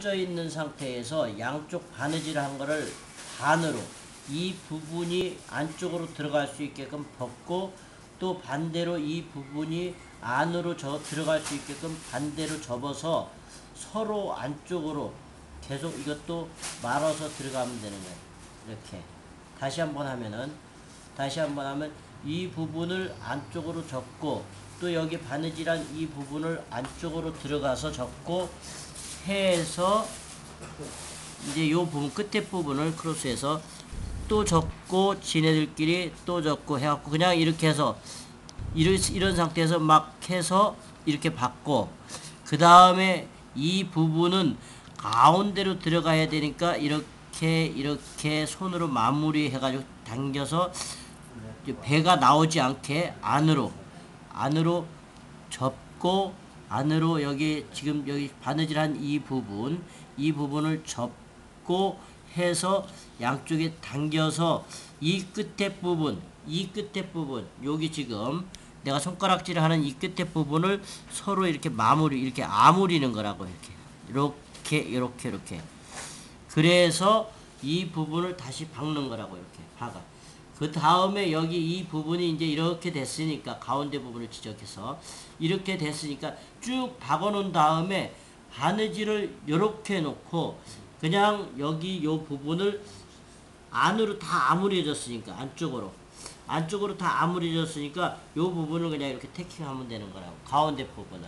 져 있는 상태에서 양쪽 바느질 한 거를 반으로 이 부분이 안쪽으로 들어갈 수 있게끔 벗고 또 반대로 이 부분이 안으로 저 들어갈 수 있게끔 반대로 접어서 서로 안쪽으로 계속 이것도 말아서 들어가면 되는 거예요. 이렇게 다시 한번 하면은 다시 한번 하면 이 부분을 안쪽으로 접고 또 여기 바느질한 이 부분을 안쪽으로 들어가서 접고 해서 이제 요 부분 끝에 부분을 크로스해서 또 접고 지네들끼리 또 접고 해갖고 그냥 이렇게 해서 이런, 이런 상태에서 막 해서 이렇게 받고 그 다음에 이 부분은 가운데로 들어가야 되니까 이렇게 이렇게 손으로 마무리 해가지고 당겨서 배가 나오지 않게 안으로 안으로 접고 안으로 여기 지금 여기 바느질한 이 부분 이 부분을 접고 해서 양쪽에 당겨서 이 끝에 부분 이 끝에 부분 여기 지금 내가 손가락질을 하는 이 끝에 부분을 서로 이렇게 마무리 이렇게 아무리는 거라고 이렇게 이렇게 이렇게 이렇게 그래서 이 부분을 다시 박는 거라고 이렇게 박아. 그 다음에 여기 이 부분이 이제 이렇게 됐으니까 가운데 부분을 지적해서. 이렇게 됐으니까 쭉 박아 놓은 다음에 바느질을 이렇게 놓고 그냥 여기 요 부분을 안으로 다 아무리해졌으니까 안쪽으로. 안쪽으로 다 아무리해졌으니까 요 부분을 그냥 이렇게 태킹하면 되는 거라고. 가운데 부분을